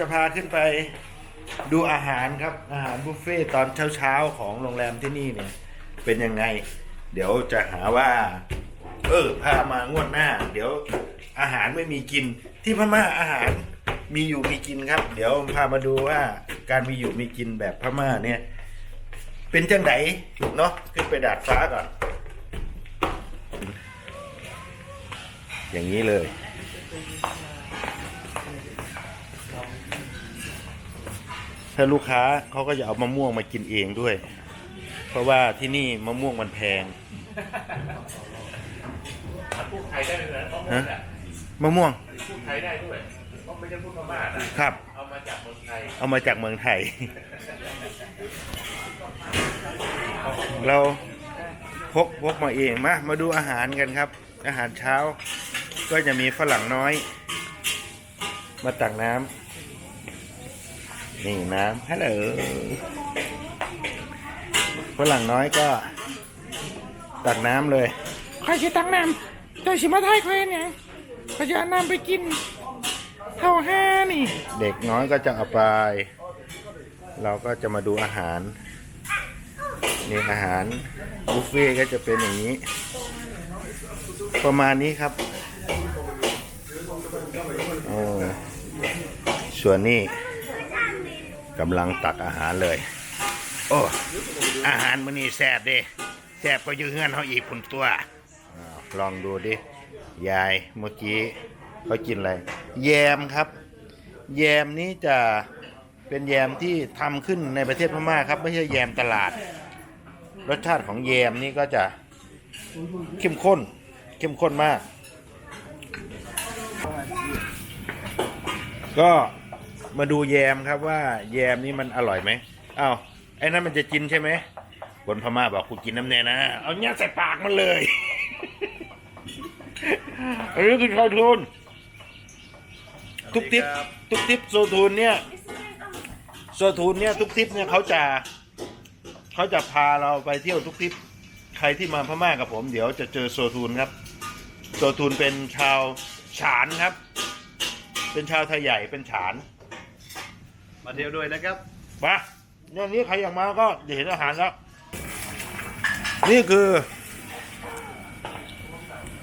จะพาขึ้นไปดูอาหารครับ อาหารบุฟเฟ่ต์ตอนเช้าๆของโรงแรมที่นี่เนี่ย เป็นยังไง เดี๋ยวจะหาว่า เออพามางวดหน้า เดี๋ยวอาหารไม่มีกิน ที่พม่าอาหารมีอยู่มีกินครับ เดี๋ยวพามาดูว่าการมีอยู่มีกินแบบพม่าเนี่ย เป็นจังไดเนาะขึ้นไปดาดฟ้าก่อน อย่างนี้เลย ถ้าลูกค้าเขาก็จะเอามะม่วงมากินเองด้วย เพราะว่าที่นี่มะม่วงมันแพงพูดไทยได้เลยนะต้องฮะมะม่วงพูดไทยได้ด้วยต้องไม่ใช่พูดพม่านะครับ เอามาจากเมืองไทย เอามาจากเมืองไทย เราพกพกมาเองมามาดูอาหารกันครับ อาหารเช้า ก็จะมีฝรั่งน้อย มาตักน้ำ นี่น้ำฮัลโหลฝรั่งน้อยก็ตักน้ำเลยใครจะตักน้ำเจ้าชิมาไทยเคยเนี่ยเขาจะเอาน้ำไปกินเท่าห้านี่ เด็กน้อยก็จะเอาไป เราก็จะมาดูอาหารนี่อาหารบุฟเฟ่ต์ก็จะเป็นอย่างนี้ ประมาณนี้ครับโอ้ส่วนนี้ กำลังตักอาหารเลย โอ้ อาหารมื้อนี้แซ่บเด้แซ่บก็ยู่เฮือนเขาอีกพุ่นตัวอ้าวลองดูดิ ยายเมื่อกี้เขากินอะไร แยมครับ แยมนี้จะเป็นแยมที่ทำขึ้นในประเทศพม่าครับ ไม่ใช่แยมตลาด รสชาติของแยมนี่ก็จะเข้มข้น เข้มข้นมาก ก็ มาดูแยมครับว่าแยมนี่มันอร่อยไหมอ้าวไอ้นั่นมันจะกินใช่ไหมคนพม่าบอกคุณกินน้ำแน่นะ เอาเนี้ยใส่ปากมันเลยอันนี้คือข้าวทุนทุกทิปทุกทิปโซทูนเนี่ยโซทูนเนี่ยทุกทิปเนี่ยเขาจะเขาจะพาเราไปเที่ยวทุกทิปใครที่มาพม่ากับผมเดี๋ยวจะเจอโซทูนครับ โซทูนเป็นชาวฉานครับ เป็นชาวไทยใหญ่เป็นฉาน มาเที่ยวด้วยนะครับ มาเนี่ยนี้ใครอยากมาก็จะเห็นอาหารแล้ว นี่คือ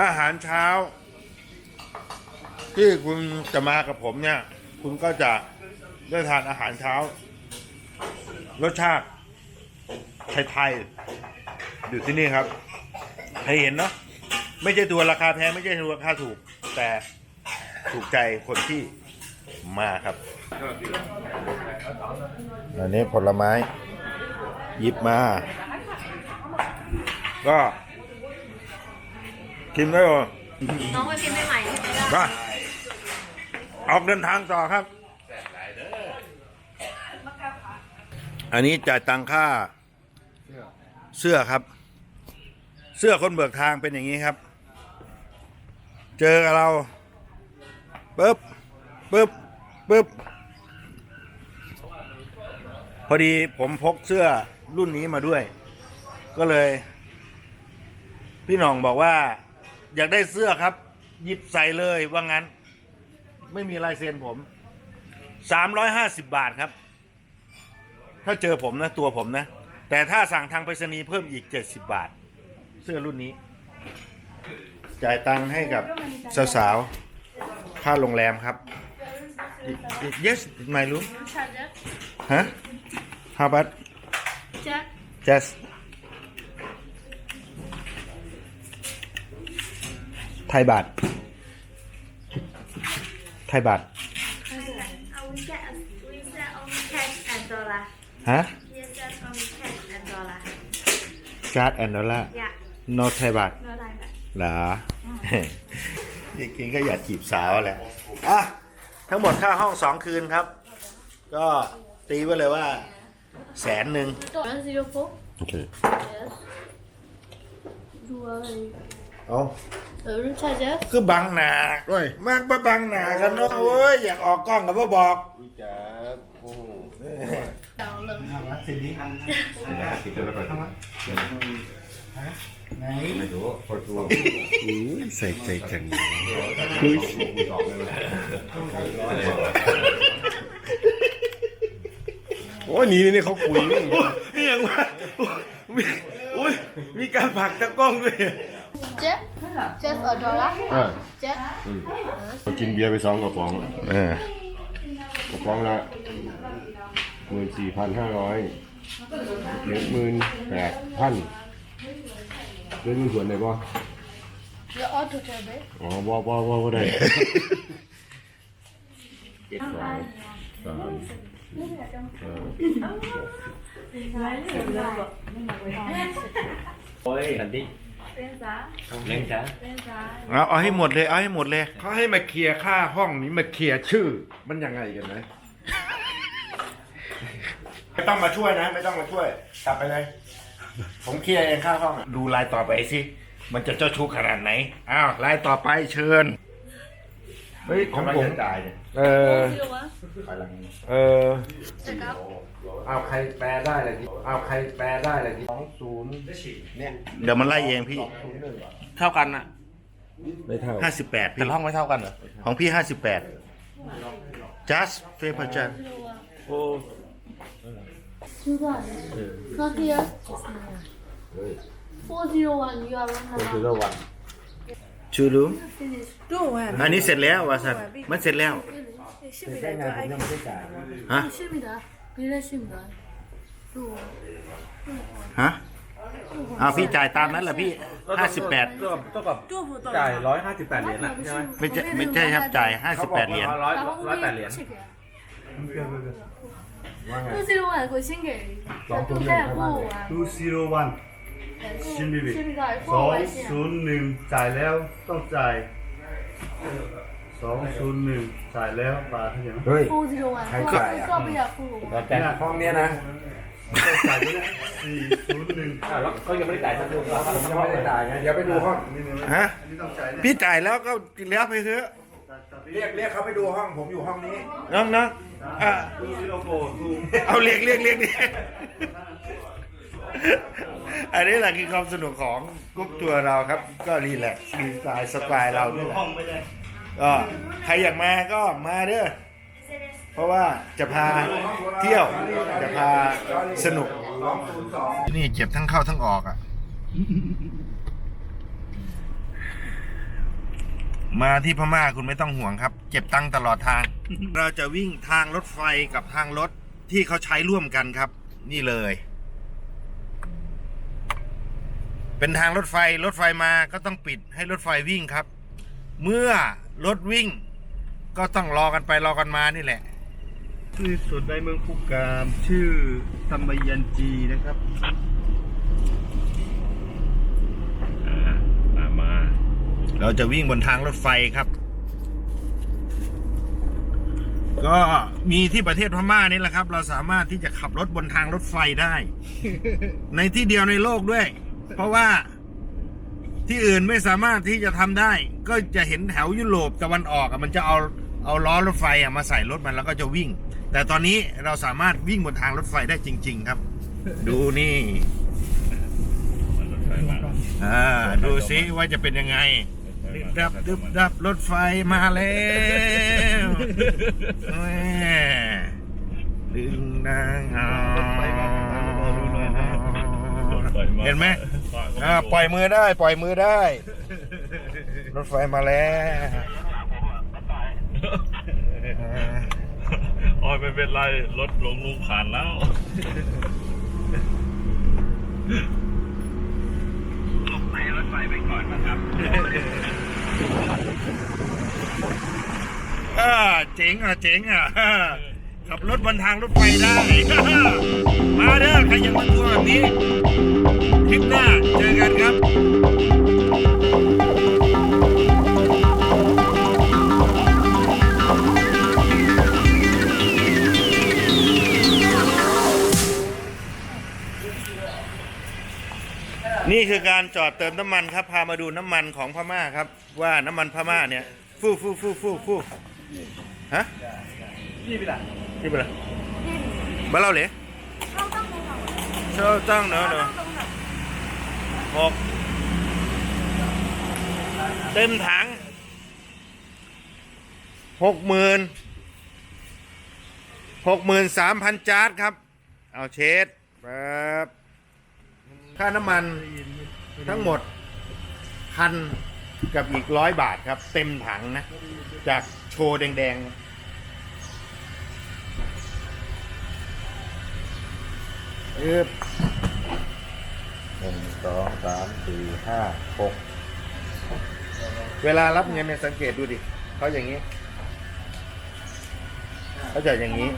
อาหารเช้า ที่คุณจะมากับผมเนี่ย คุณก็จะได้ทานอาหารเช้า รสชาติไทยๆอยู่ที่นี่ครับให้เห็นเนาะไม่ใช่ตัวราคาแพงไม่ใช่ตัวราคาถูก แต่ถูกใจคนที่ มาครับ อันนี้ผลไม้หยิบมา ก็กินได้เลยน้องไปกินใหม่ๆไม่ได้มาออกเดินทางต่อครับ อันนี้จ่ายตังค่า เสื้อครับ เสื้อคนเบิกทางเป็นอย่างนี้ครับ เจอกับเราปึ๊บ ปึ๊บปึ๊บพอดีผมพกเสื้อรุ่นนี้มาด้วย ก็เลย พี่น่องบอกว่า อยากได้เสื้อครับ หยิบใส่เลยว่างั้น ไม่มีลายเซ็นผมสามร้อยห้าสิบบาทครับ ถ้าเจอผมนะ ตัวผมนะ แต่ถ้าสั่งทางไปรษณีย์เพิ่มอีกเจ็ดสิบบาท เสื้อรุ่นนี้ จ่ายตังค์ให้กับสาวๆค่าโรงแรมครับ yes my room ฮะ How about จะ just ไทยบาทไทยบาทเอาวิจัยวิจัย only cash and dollar ฮะ yes just only cash and dollar การ์ดแอนดอลลา yeah no ไทยบาท no like that เหรอจริงๆก็อยากจีบสาวแหละอะ ทั้งหมดค่าห้องสองคืนครับ ก็ตีไว้เลยว่าแสนหนึ่ง one zero four โอเค yes ดูอะไรเอาเออรู้จัก yes คือบังหนาเว้ยมากบ่บังหนากันเนาะเว้ย อยากออกกล้องกับบ่บอกสอ งเลยใส่ใจจังโอ้ยหนี่นี่เขาคุยนี่นี่ยังว่ามีอุ้ยมีการผลักตะกล้องด้วย Just, just a dollar. อ่า Just. อืมเรากินเบียร์ไปสองกระป๋องเออกระป๋องละหมื่นสี่พันห้าร้อยเหลือหมื่นแปดพัน เรื่องเงินส่วนไหนบ่ The all total bill. อ๋อบ่บ่บ่บ่ได้เจ็ดสองสามห้าโอ้ยสันติเล่นจ้าเอาเอาให้หมดเลยเอาให้หมดเลยเขาให้มาเคลียร์ค่าห้องนี้มาเคลียร์ชื่อ มันยังไงกันนะไม่ต้องมาช่วยนะ ไม่ต้องมาช่วย กลับไปเลย ผมเคลียร์เองค่าห้องอะดูลายต่อไปสิ มันจะเจ้าชู้ขนาดไหน อ้าวลายต่อไปเชิญ เฮ้ยของผมจ่ายเนี่ยเออไปหลังเออ เอาใครแปลได้เลยทีเอาใครแปลได้เลยทีสองศูนย์เนี่ยเดี๋ยวมันไล่เองพี่เท่ากันอะไม่เท่าห้าสิบแปดแต่พี่ห้องไม่เท่ากันเหรอของพี่ห้าสิบแปด just เฟพจันโอ้ Two dollars. Not ะ Four zero one. You are on the map. ชูรู้ Finish. ดูว่อันนี้เสร็จแล้ววาสันมันเสร็จแล้วฮะ.ฮะเอาพี่จ่ายตามนั้นแหละพี่ห้าสิบแปดเท่ากับเท่ากับจ่ายร้อยห้าสิบแปดเหรียญนะใช่ไหมไม่ใช่ไม่ใช่ครับจ่ายห้าสิบแปดเหรียญ ร้อยร้อยแปดเหรียญ. 这个。Two zero one 我先给，他都带过完。 two zero one 新บีบี 是不的， ส 过 อง 完 ศู 线。 นย์หนึ่งจ่ายแล้วต้องจ่ายสองศูนย์หนึ่งจ่ายแล้วบาทเท่าไหร่ เฮ้ย Four zero one， 还改呀过不了付。 แต่ห้องเนี้ยนะ ต้องจ่ายไปแล้วสี่ศูนย์หนึ่ง อ่ะแล้วเขายังไม่ได้จ่ายทั้งหมด ยังไม่ได้จ่ายไงเดี๋ยวไปดูห้อง ฮะ อันนี้ต้องจ่ายนะ พี่จ่ายแล้วก็แล้วไปเถอะ เรียกเรียกเขาไปดูห้องผมอยู่ห้องนี้ น้องน้อง อะเอาเรียกเรียกเรียกดิอันนี้แหละคือความสนุกของกรุ๊ปทัวเราครับ ก็รีแลกซ์ดีไซน์สไตล์เรานี่แหละก็ใครอยากมาก็มาเด้อเพราะว่าจะพาเที่ยวจะพาสนุก นี่เจ็บทั้งเข้าทั้งออกอะ มาที่พม่าคุณไม่ต้องห่วงครับ เจ็บตังค์ตลอดทาง เราจะวิ่งทางรถไฟกับทางรถที่เขาใช้ร่วมกันครับ นี่เลย เป็นทางรถไฟรถไฟมาก็ต้องปิดให้รถไฟวิ่งครับ เมื่อรถวิ่ง ก็ต้องรอกันไปรอกันมานี่แหละที่สุดในเมืองพุกามชื่อธรรมยันจีนะครับ มา เราจะวิ่งบนทางรถไฟครับ ก็มีที่ประเทศพม่านี่แหละครับ เราสามารถที่จะขับรถบนทางรถไฟได้ ในที่เดียวในโลกด้วย เพราะว่าที่อื่นไม่สามารถที่จะทำได้ ก็จะเห็นแถวยุโรปตะวันออกอะมันจะเอาเอาล้อรถไฟอะมาใส่รถมันแล้วก็จะวิ่ง แต่ตอนนี้เราสามารถวิ่งบนทางรถไฟได้จริง ๆ ครับ ดูนี่ อ่า ดูซิว่าจะเป็นยังไง ดึบดับดึบดับรถไฟมาแล้วแม่ดึงนางเอาเห็นไหมอ่าปล่อยมือได้ปล่อยมือได้ รถไฟมาแล้วอ่าอ๋อไม่เป็นไร รถลงลุงผ่านแล้ว อ่าเจ๋งอะเจ๋งอะขับรถบนทางรถไฟได้ มาเด้อใครยังมาทัวร์แบบนี้คลิปหน้า คือการจอดเติมน้ำมันครับ พามาดูน้ำมันของพม่าครับ ว่าน้ำมันพม่าเนี่ย ฟู่ฟู่ฟู่ฟู่ฟู่ฮะนี่ไปละนี่ไปละบ้านเราเหรอเช่าตั้งเนอะเนอะหกเต็มถังหกหมื่นหกหมื่นสามพันจาร์ดครับ เอาเช็ดครับค่าน้ำมัน ทั้งหมดพันกับอีกร้อยบาทครับ เต็มถังนะ จากโชว์แดงๆอึบหนึ่งสองสามสี่ห้าหกเวลารับเงินเนี่ยสังเกตดูดิเขาอย่างนี้เขาจะอย่างนี้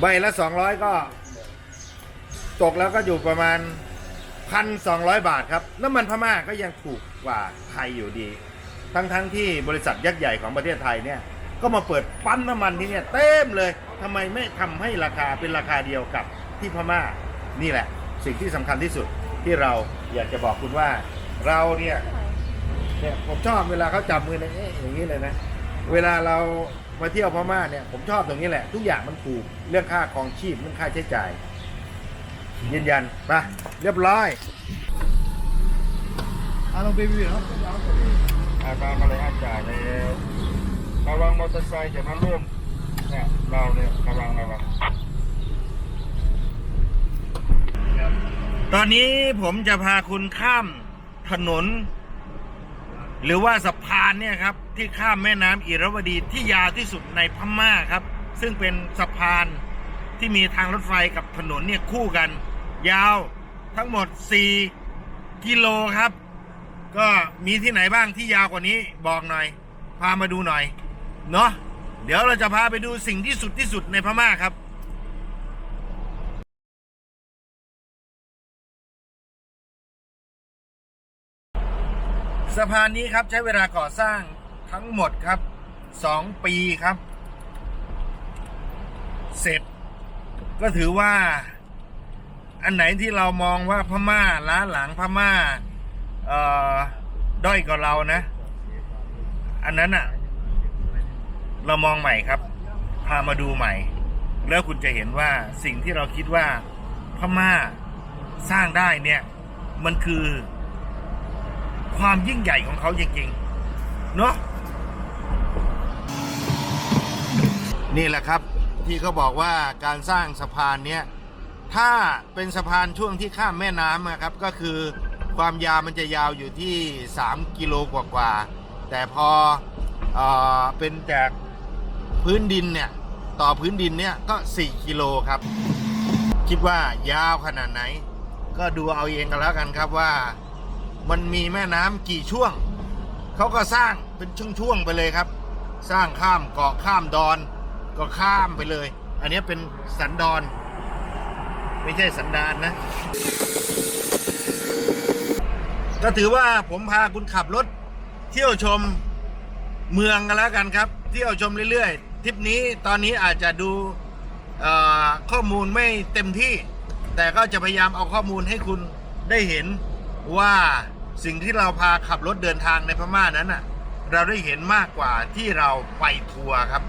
ใบละสองร้อยก็ ตกแล้วก็อยู่ประมาณ พันสองร้อยบาทครับ น้ำมันพม่าก็ยังถูกกว่าไทยอยู่ดี ทั้งทั้งๆที่บริษัทยักษ์ใหญ่ของประเทศไทยเนี่ยก็มาเปิดปั๊มน้ำมันที่เนี่ยเต็มเลยทำไมไม่ทำให้ราคาเป็นราคาเดียวกับที่พม่านี่แหละ สิ่งที่สำคัญที่สุดที่เราอยากจะบอกคุณว่าเราเนี่ยเนี่ยผมชอบเวลาเขาจับมือเนี่ยเอ๊ะอย่างนี้เลยนะ เวลาเรามาเที่ยวพม่าเนี่ยผมชอบตรงนี้แหละ ทุกอย่างมันถูกเรื่องค่าครองชีพเรื่องค่าใช้จ่าย ยืนยันไปเรียบร้อยอาลองเบบี้เนาะอาการมาเลยอาจ่ายแล้วระวังมอเตอร์ไซค์จะมาร่วมเนี่ยเราเนี่ยระวังระวังตอนนี้ผมจะพาคุณข้ามถนน หรือว่าสะพานเนี่ยครับ ที่ข้ามแม่น้ำอิระวดีที่ยาวที่สุดในพม่าครับ ซึ่งเป็นสะพานที่มีทางรถไฟกับถนนเนี่ยคู่กัน ยาวทั้งหมด 4 กิโลครับ ก็มีที่ไหนบ้างที่ยาวกว่านี้บอกหน่อย พามาดูหน่อย เนาะเดี๋ยวเราจะพาไปดูสิ่งที่สุดที่สุดในพม่าครับสะพานนี้ครับใช้เวลาก่อสร้างทั้งหมดครับสองปีครับ เสร็จ ก็ถือว่า อันไหนที่เรามองว่าพม่าล้าหลังพม่าเอ่อด้อยกว่าเรานะ อันนั้นอะเรามองใหม่ครับ พามาดูใหม่ แล้วคุณจะเห็นว่าสิ่งที่เราคิดว่าพม่าสร้างได้เนี่ย มันคือความยิ่งใหญ่ของเขาจริงๆเนาะนี่แหละครับที่เขาบอกว่าการสร้างสะพานเนี้ย ถ้าเป็นสะพานช่วงที่ข้ามแม่น้ำนะครับ ก็คือความยาวมันจะยาวอยู่ที่ 3 กิโลกว่าๆแต่พอเออเป็นจากพื้นดินเนี่ย ต่อพื้นดินเนี่ยก็ 4 กิโลครับ คิดว่ายาวขนาดไหน ก็ดูเอาเองกันแล้วกันครับว่ามันมีแม่น้ำกี่ช่วง เขาก็สร้างเป็นช่วงๆไปเลยครับ สร้างข้ามเกาะข้ามดอนก็ข้ามไปเลย อันนี้เป็นสันดอน ไม่ใช่สันดานนะ ก็ถือว่าผมพาคุณขับรถ เที่ยวชมเมืองกันแล้วกันครับ เที่ยวชมเรื่อยๆทริปนี้ตอนนี้อาจจะดูข้อมูลไม่เต็มที่ แต่ก็จะพยายามเอาข้อมูลให้คุณได้เห็นว่าสิ่งที่เราพาขับรถเดินทางในพม่านั้นน่ะ เราได้เห็นมากกว่าที่เราไปทัวร์ครับ